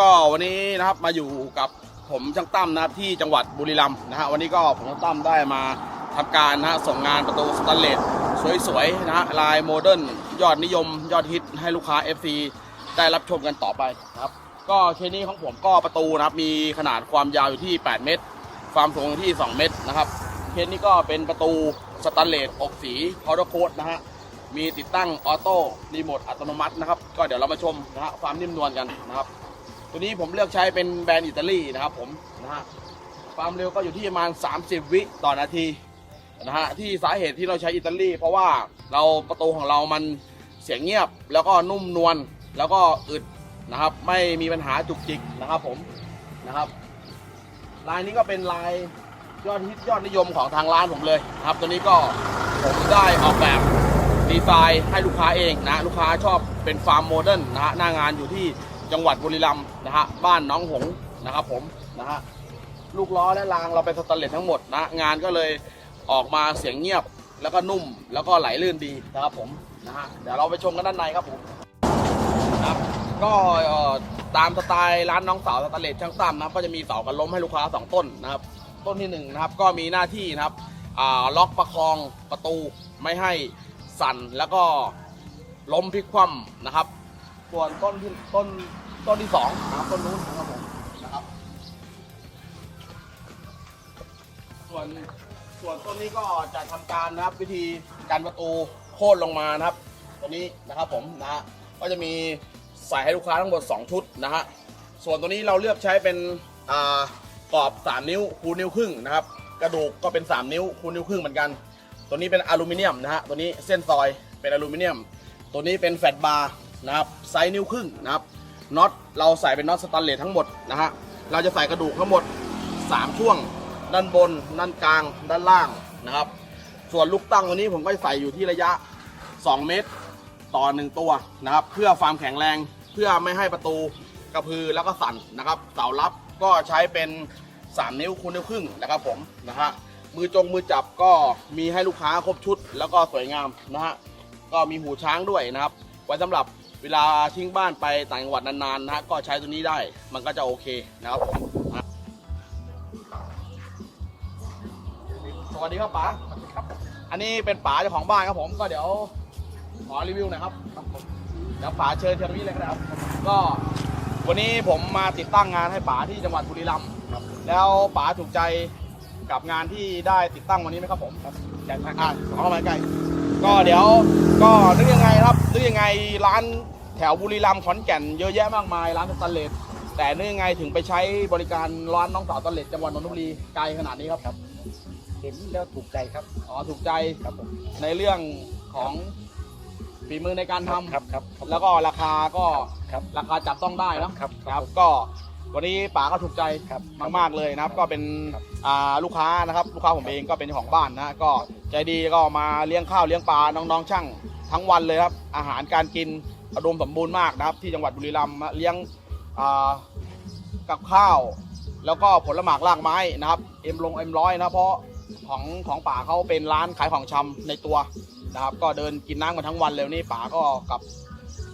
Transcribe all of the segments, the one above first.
ก็วันนี้นะครับมาอยู่กับผมช่างตั้มนะครับที่จังหวัดบุรีรัมย์นะฮะวันนี้ก็ผมช่างตั้มได้มาทำการนะฮะส่งงานประตูสแตนเลสสวยๆนะฮะลายโมเดิร์นยอดนิยม ยอดฮิตให้ลูกค้า FC ได้รับชมกันต่อไปนะครับก็เคสนี้ของผมก็ประตูนะครับมีขนาดความยาวอยู่ที่ 8 เมตร ความสูงอยู่ที่ 2 เมตรนะครับเคสนี้ก็เป็นประตูสแตนเลสอกสีพอร์โคดนะฮะมีติดตั้งออโต้รีโมทอัตโนมัตินะครับ ก็เดี๋ยวเรามาชมนะฮะความนิ่มนวลกันนะครับ ตัวนี้ผมเลือกใช้เป็นแบรนด์อิตาลีนะครับผมนะฮะความเร็วก็อยู่ที่ประมาณ 30 วิต่อนาทีนะฮะที่สาเหตุที่เราใช้อิตาลีเพราะว่าเราประตูของเรามันเสียงเงียบ แล้วก็นุ่มนวลแล้วก็อึดนะครับ ไม่มีปัญหาจุกจิกนะครับผมนะครับลายนี้ก็เป็นลายยอดฮิตยอดนิยมของทางร้านผมเลยนะครับ ตัวนี้ก็ผมได้ออกแบบดีไซน์ให้ลูกค้าเองนะ ลูกค้าชอบเป็นฟาร์มโมเดิร์นนะฮะหน้างานอยู่ที่ จังหวัดบุรีรัมย์นะฮะบ้านน้องหงส์นะครับผมนะฮะลูกล้อและรางเราเป็นสแตนเลสทั้งหมดนะงานก็เลยออกมาเสียงเงียบแล้วก็นุ่มแล้วก็ไหลลื่นดีนะครับผมนะฮะเดี๋ยวเราไปชมกันด้านในครับผมนะครับก็เอ่อตามสไตล์ร้านน้องสาวสแตนเลสช่างตั้มนะครับก็จะมีเสากันล้มให้ลูกค้าสองต้นนะครับต้นที่หนึ่งนะครับก็มีหน้าที่นะครับอ่าล็อกประคองประตูไม่ให้สั่นแล้วก็ล้มพลิกคว่ำนะครับ ส่วนต้นที่ต้นต้นที่สองนะครับต้นนู้นนะครับผมนะครับ ส่วนส่วนต้นนี้ก็จะทำการนะครับ วิธีการประตูโค่นลงมานะครับ ตัวนี้นะครับผมนะฮะก็จะมีใส่ให้ลูกค้าทั้งหมด 2 ชุดนะฮะส่วนตัวนี้เราเลือกใช้เป็นอ่ากรอบ 3 นิ้วคูนิ้วครึ่งนะครับ กระดูกก็เป็น 3 นิ้วคูนิ้วครึ่งเหมือนกัน ตัวนี้เป็นอลูมิเนียมนะฮะตัวนี้เส้นซอยเป็นอลูมิเนียม ตัวนี้เป็นแฟลตบาร์ นะครับไซส์นิ้วครึ่งนะครับน็อตเราใส่เป็นน็อตสแตนเลสทั้งหมดนะฮะเราจะใส่กระดูกทั้งหมด 3 ช่วง ด้านบน ด้านกลาง ด้านล่างนะครับ ส่วนลูกตั้งตัวนี้ผมก็ใส่อยู่ที่ระยะ 2 เมตรต่อ 1 ตัวนะครับ เพื่อความแข็งแรงเพื่อไม่ให้ประตูกระพือแล้วก็สั่นนะครับ เสารับก็ใช้เป็น 3 นิ้วคูณนิ้วครึ่งนะครับผมนะฮะมือจงมือจับก็มีให้ลูกค้าครบชุด แล้วก็สวยงามนะฮะก็มีหูช้างด้วยนะครับ ไว้สำหรับ เวลาทิ้งบ้านไปต่างจังหวัดนานๆนะฮะก็ใช้ตัวนี้ได้มันก็จะโอเคนะครับสวัสดีครับป๋าครับ อันนี้เป็นป๋าเจ้าของบ้านครับผมก็เดี๋ยวขอรีวิวหน่อยครับเดี๋ยวป๋าเชิญเชิญตรงนี้เลยก็ได้ครับ ก็วันนี้ผมมาติดตั้งงานให้ป๋าที่จังหวัดบุรีรัมย์แล้วป๋าถูกใจกับงานที่ได้ติดตั้งวันนี้ไหมครับผมครับใจมากอะขอเข้ามาใกล้ ก็เดี๋ยวก็นึกยังไงครับนึกยังไงร้านแถวบุรีรัมย์ขอนแก่นเยอะแยะมากมายร้านสแตนเลสแต่นึกยังไงถึงไปใช้บริการร้านน้องสาวสแตนเลสจังหวัดนนทบุรีไกลขนาดนี้ครับเห็นแล้วถูกใจครับอ๋อถูกใจครับผมในเรื่องของฝีมือในการทำครับครับแล้วก็ราคาก็ครับราคาจับต้องได้เนอะ ครับครับ ก็ วันนี้ป๋าก็ถูกใจครับมากๆเลยนะครับ ก็เป็นครับอ่าลูกค้านะครับ ลูกค้าผมเองก็เป็นเจ้าของบ้านนะก็ใจดีก็มาเลี้ยงข้าวเลี้ยงปลาน้องๆช่างทั้งวันเลยครับ อาหารการกินอุดมสมบูรณ์มากนะครับ ที่จังหวัดบุรีรัมย์มาเลี้ยงอ่ากับข้าว แล้วก็ผลหมากรากไม้นะครับเอ็มลงเอ็มร้อยนะเพราะของของป่าเขาเป็นร้านขายของชำในตัวนะครับ ก็เดินกินน้ำกันทั้งวันเลยนี่ป่าก็กับ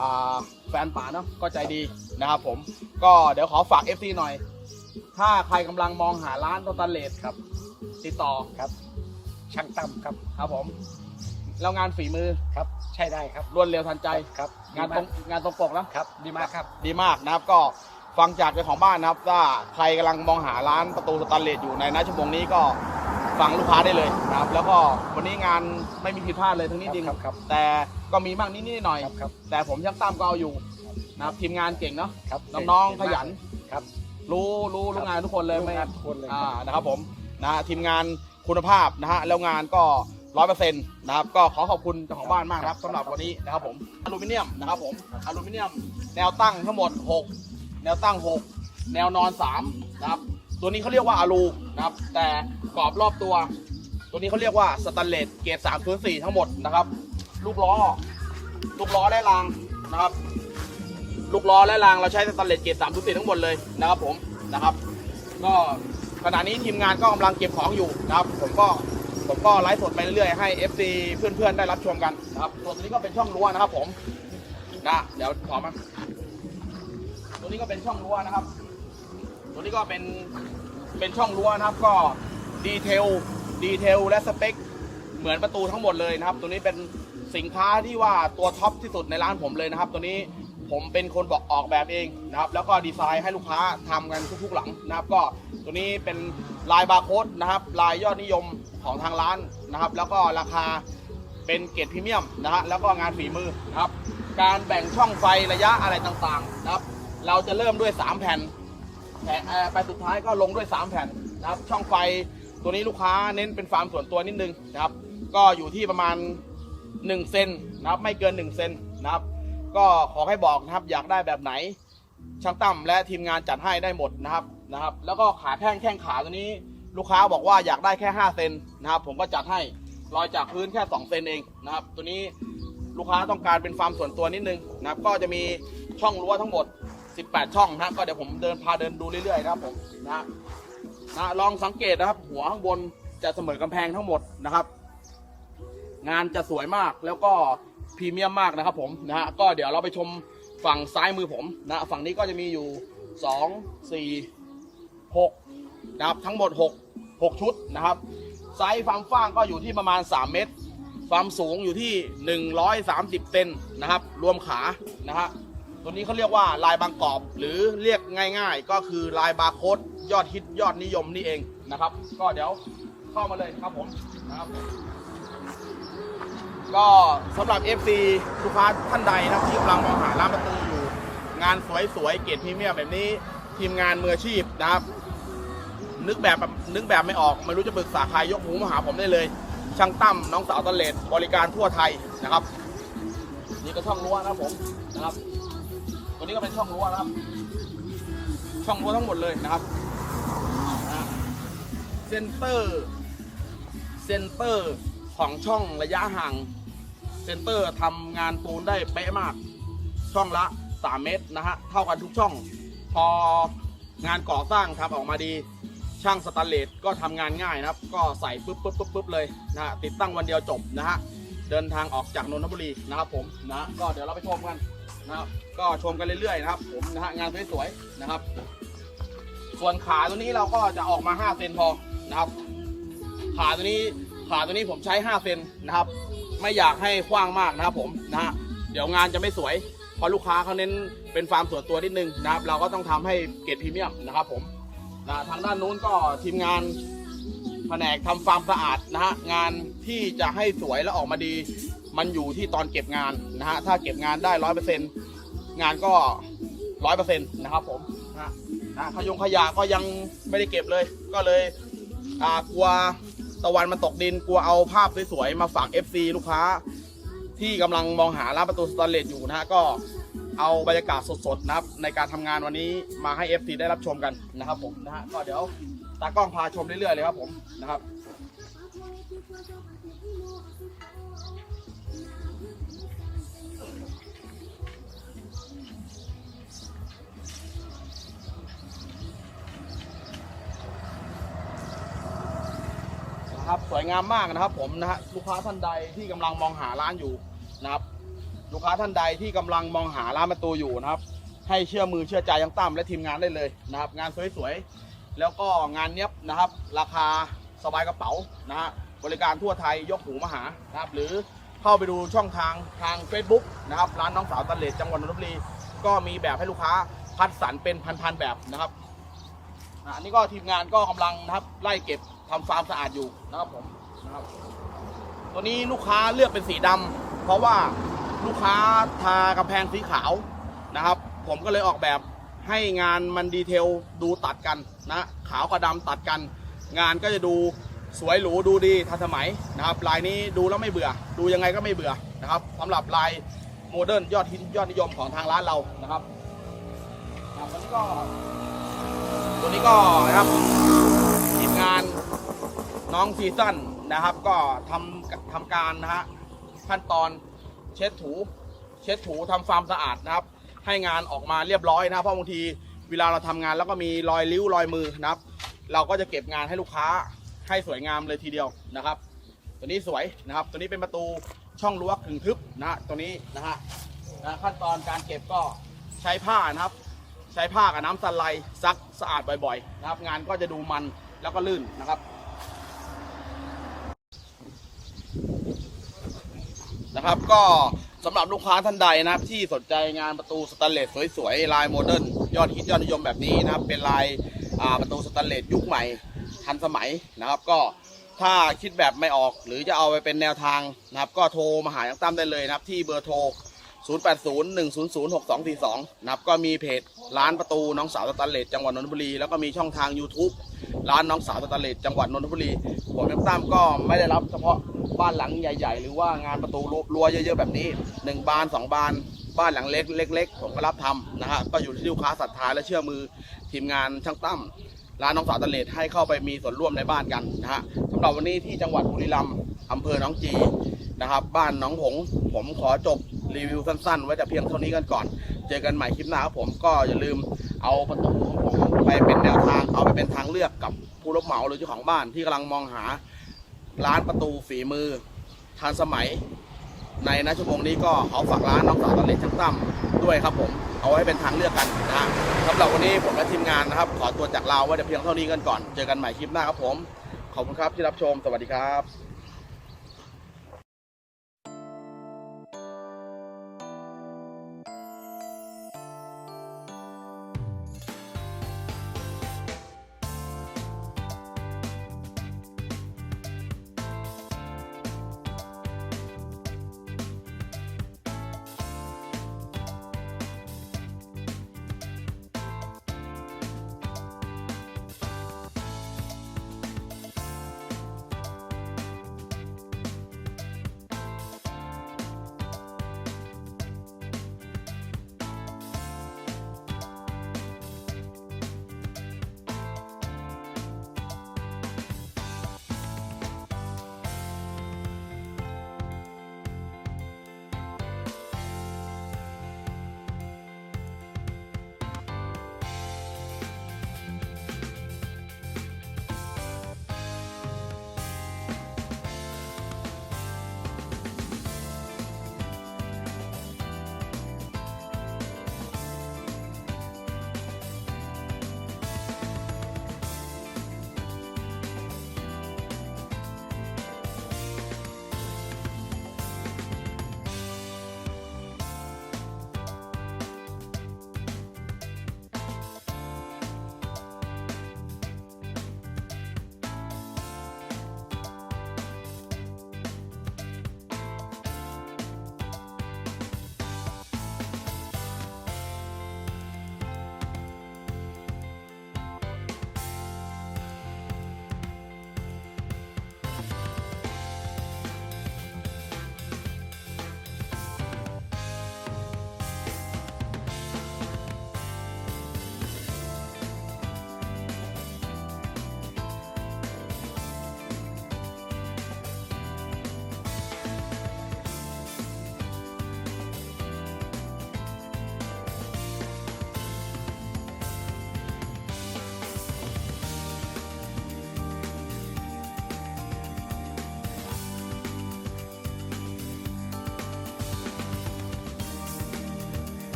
อ่าแฟนป่าเนาะก็ใจดีนะครับผม ก็เดี๋ยวขอฝาก FC หน่อย ถ้าใครกำลังมองหาร้านสแตนเลสครับ ติดต่อครับ ช่างตั้มครับครับผม แล้วงานฝีมือครับ ใช่ได้ครับรวดเร็วทันใจ ครับงานตรงงานตรงปกนะครับดีมากครับ ดีมากนะครับก็ฟังจากเจ้าของบ้านนะครับว่าใครกำลังมองหาร้านประตูสแตนเลสอยู่ในนาชั่วโมงนี้ก็ฟังลูกค้าได้เลยนะครับ แล้วก็วันนี้งานไม่มีผิดพลาดเลยทั้งนี้จริงครับครับแต่ก็มีบ้างนิดๆหน่อยครับครับ ๆแต่ผมช่างตั้มก็เอาอยู่ นะครับทีมงานเก่งเนาะครับน้องๆขยันครับ รู้รู้รู้งานทุกคนเลยรู้ไม่งานทุกคนเลยอ่านะครับผมนะฮะทีมงานคุณภาพนะฮะแล้วงานก็ร้อยเปอร์เซ็นต์นะครับก็ขอขอบคุณเจ้าของบ้านมากนะครับสำหรับวันนี้นะครับผมอลูมิเนียมนะครับผมอลูมิเนียมแนวตั้งทั้งหมด 6 แนวตั้ง 6 แนวนอน3นะครับตัวนี้เขาเรียกว่าอะลูนะครับแต่กรอบรอบตัว ตัวนี้เขาเรียกว่าสแตนเลสเกรด3 0 4ทั้งหมดนะครับ ลูกล้อ ลูกล้อและรางนะครับ ลูกล้อและรางเราใช้สแตนเลสเกรด3 0 4ทั้งหมดเลยนะครับผมนะครับ ก็ขณะนี้ทีมงานก็กำลังเก็บของอยู่นะครับ ผมก็ผมก็ไลฟ์สดไปเรื่อยๆให้ FC เพื่อนๆได้รับชมกันนะครับส่วนตัวนี้ก็เป็นช่องรั้วนะครับ ผมนะเดี๋ยวขอมาตัวนี้ก็เป็นช่องรั้วนะครับ ตัวนี้ก็เป็นเป็นช่องรั้วนะครับ ก็ดีเทลดีเทลและสเปคเหมือนประตูทั้งหมดเลยนะครับ ตัวนี้เป็นสินค้าที่ว่าตัวท็อปที่สุดในร้านผมเลยนะครับ ตัวนี้ ผมเป็นคนบอกออกแบบเองนะครับ แล้วก็ดีไซน์ให้ลูกค้าทำกันทุกๆหลังนะครับ ก็ตัวนี้เป็นลายบาร์โค้ดนะครับ ลายยอดนิยมของทางร้านนะครับ แล้วก็ราคาเป็นเกรดพรีเมียมนะฮะแล้วก็งานฝีมือนะครับ การแบ่งช่องไฟระยะอะไรต่างๆนะครับ เราจะเริ่มด้วย 3 แผ่นแผ่นไปสุดท้ายก็ลงด้วย 3 แผ่นนะครับ ช่องไฟตัวนี้ลูกค้าเน้นเป็นฟาร์มส่วนตัวนิดนึงนะครับ ก็อยู่ที่ประมาณ 1 เซนนะครับ ไม่เกิน 1 เซนนะครับ ก็ขอให้บอกนะครับอยากได้แบบไหน ช่างตั้มและทีมงานจัดให้ได้หมดนะครับนะครับ แล้วก็ขาแข้งแข้งขาตัวนี้ ลูกค้าบอกว่าอยากได้แค่ 5 เซนนะครับ ผมก็จัดให้ลอยจากพื้นแค่ 2 เซนเองนะครับ ตัวนี้ลูกค้าต้องการเป็นฟาร์มส่วนตัวนิดนึงนะครับ ก็จะมีช่องรั้วทั้งหมด 18 ช่องนะครับก็เดี๋ยวผมเดินพาเดินดูเรื่อยๆนะครับผมนะฮะนะลองสังเกตนะครับ หัวข้างบนจะเสมอกำแพงทั้งหมดนะครับ งานจะสวยมากแล้วก็ พรีเมียมมากนะครับผมนะฮะก็เดี๋ยวเราไปชมฝั่งซ้ายมือผมนะฝั่งนี้ก็จะมีอยู่ 2 4 6นะครับทั้งหมด 6 6 ชุดนะครับ ไซส์ความฟ้างก็อยู่ที่ประมาณ 3 เมตรความสูงอยู่ที่ 130 เซนนะครับ รวมขานะฮะตัวนี้เขาเรียกว่าลายบางกรอบ หรือเรียกง่ายๆ ก็คือลายบาร์โค้ดยอดฮิตยอดนิยมนี่เองนะครับ ก็เดี๋ยวเข้ามาเลยครับผมนะครับ ก็สำหรับ FC ลูกค้าท่านใดนะที่กำลังมองหาร้านประตูอยู่ งานสวยๆเกรดพรีเมียมแบบนี้ ทีมงานมืออาชีพนะครับ นึกแบบนึกแบบไม่ออกไม่รู้จะปรึกษาใครยกหูมาหาผมได้เลย ช่างตั้มน้องสาวตะเลดบริการทั่วไทยนะครับ นี่ก็ช่องรั้วนะผมนะครับตัวนี้ก็เป็นช่องรั้วนะครับ ช่องรั้วทั้งหมดเลยนะครับเซนเตอร์เซนเตอร์ของช่องระยะห่าง เซนเตอร์ทำงานปูนได้เป๊ะมาก ช่องละ 3 เมตรนะฮะ เท่ากันทุกช่อง พองานก่อสร้างทำออกมาดี ช่างสแตนเลสก็ทำงานง่ายนะครับ ก็ใส่ปุ๊บปุ๊บปุ๊บปุ๊บเลยนะฮะ ติดตั้งวันเดียวจบนะฮะ เดินทางออกจากนนทบุรีนะครับผมนะ ก็เดี๋ยวเราไปชมกันนะครับ ก็ชมกันเรื่อยๆนะครับผมนะฮะ งานสวยๆนะครับ ส่วนขาตัวนี้เราก็จะออกมา 5 เซนพอนะครับ ขาตัวนี้ขาตัวนี้ผมใช้ 5 เซนนะครับ ไม่อยากให้กว้างมากนะครับผมนะฮะเดี๋ยวงานจะไม่สวยเพราะลูกค้าเขาเน้นเป็นฟาร์มส่วนตัวนิดนึงนะครับ เราก็ต้องทำให้เกรดพรีเมียมนะครับผมนะทางด้านนู้นก็ทีมงานแผนกทำฟาร์มสะอาดนะฮะงานที่จะให้สวยและออกมาดี มันอยู่ที่ตอนเก็บงานนะฮะถ้าเก็บงานได้ร้อยเปอร์เซ็นต์งานก็ร้อยเปอร์เซ็นต์นะครับผมนะนะขยงขยะก็ยังไม่ได้เก็บเลย ก็เลยกลัว ตะวันมันตกดินกลัวเอาภาพสวยๆมาฝาก FC ลูกค้า ที่กำลังมองหาร้านประตูสแตนเลสอยู่นะฮะก็เอาบรรยากาศสดๆนะครับในการทำงานวันนี้มาให้ FC ได้รับชมกันนะครับผมนะฮะก็เดี๋ยวตากล้องพาชมเรื่อยๆเลยครับผมนะครับ นะครับสวยงามมากนะครับ ผมนะฮะลูกค้าท่านใดที่กำลังมองหาร้านอยู่นะครับ ลูกค้าท่านใดที่กำลังมองหาร้านประตูอยู่นะครับ ให้เชื่อมือเชื่อใจยังตั้มและทีมงานได้เลยนะครับ งานสวยๆแล้วก็งานเนี้ยบนะครับ ราคาสบายกระเป๋านะฮะบริการทั่วไทยยกหูมาหานะครับ หรือเข้าไปดูช่องทางทาง Facebook นะครับร้านน้องสาวตันเลดจังหวัดนนทบุรีก็มีแบบให้ลูกค้าคัดสรรเป็นพันๆแบบนะครับ อันนี้ก็ทีมงานก็กำลังนะครับไล่เก็บทำฟาร์มสะอาดอยู่นะครับผมนะครับ ตัวนี้ลูกค้าเลือกเป็นสีดำเพราะว่าลูกค้าทากำแพงสีขาวนะครับ ผมก็เลยออกแบบให้งานมันดีเทลดูตัดกันนะขาวกับดำตัดกัน งานก็จะดูสวยหรูดูดีทันสมัยนะครับ ลายนี้ดูแล้วไม่เบื่อ ดูยังไงก็ไม่เบื่อนะครับสำหรับลายโมเดิร์นยอดฮิตยอดนิยมของทางร้านเรานะครับอันนี้ก็ ตัวนี้ก็นะครับทีมงานน้องซีซั่นนะครับก็ทำทำการนะฮะขั้นตอนเช็ดถู เช็ดถูทำความสะอาดนะครับ ให้งานออกมาเรียบร้อยนะเพราะบางทีเวลาเราทำงานแล้วก็มีรอยริ้วรอยมือนะครับ เราก็จะเก็บงานให้ลูกค้าให้สวยงามเลยทีเดียวนะครับ ตัวนี้สวยนะครับ ตัวนี้เป็นประตูช่องรั้วขึงทึบนะฮะตัวนี้นะฮะนะขั้นตอนการเก็บก็ใช้ผ้านะครับ ใช้ผ้ากับน้ำสไลด์ซักสะอาดบ่อยๆนะครับ งานก็จะดูมันแล้วก็ลื่นนะครับนะครับก็สำหรับลูกค้าท่านใดนะครับ ที่สนใจงานประตูสแตนเลสสวยๆลายโมเดิร์นยอดฮิตยอดนิยมแบบนี้นะครับ เป็นลายประตูสแตนเลสยุคใหม่ทันสมัยนะครับ ก็ถ้าคิดแบบไม่ออกหรือจะเอาไปเป็นแนวทางนะครับ ก็โทรมาหายังตั้มได้เลยนะครับ ที่เบอร์โทร 0801006242 นะครับ ก็มีเพจ ร้านประตูน้องสาวสแตนเลสจังหวัดนนทบุรีแล้วก็มีช่องทาง YouTube ร้านน้องสาวสแตนเลสจังหวัดนนทบุรีผมยังตั้มก็ไม่ได้รับเฉพาะบ้านหลังใหญ่ ๆ หรือว่างานประตูรั้วเยอะ ๆ แบบนี้ 1 บาน 2 บาน บ้านหลังเล็กๆผมก็รับทำนะฮะก็อยู่ที่ลูกค้าศรัทธาและเชื่อมือทีมงานช่างตั้มร้านน้องสาวตนเลสให้เข้าไปมีส่วนร่วมในบ้านกันนะฮะสำหรับวันนี้ที่จังหวัดบุรีรัมย์อำเภอหนองจีนะครับ บ้านหนองหงผมขอจบรีวิวสั้นๆ ไว้แต่เพียงเท่านี้กันก่อน เจอกันใหม่คลิปหน้าครับผมก็อย่าลืมเอาประตูของผมไปเป็นแนวทางเอาไปเป็นทางเลือกกับผู้รับเหมาหรือเจ้าของบ้านที่กำลังมองหาร้านประตูฝีมือทันสมัย ในณชั่วโมงนี้ก็ขอฝากร้านน้องสาวตะเล็กช่างตั้มด้วยครับผมเอาไว้เป็นทางเลือกกันนะฮะสำหรับวันนี้ผมและทีมงานนะครับ ขอตัวจากลาไว้แต่เพียงเท่านี้กันก่อน เจอกันใหม่คลิปหน้าครับผม ขอบคุณครับที่รับชม สวัสดีครับ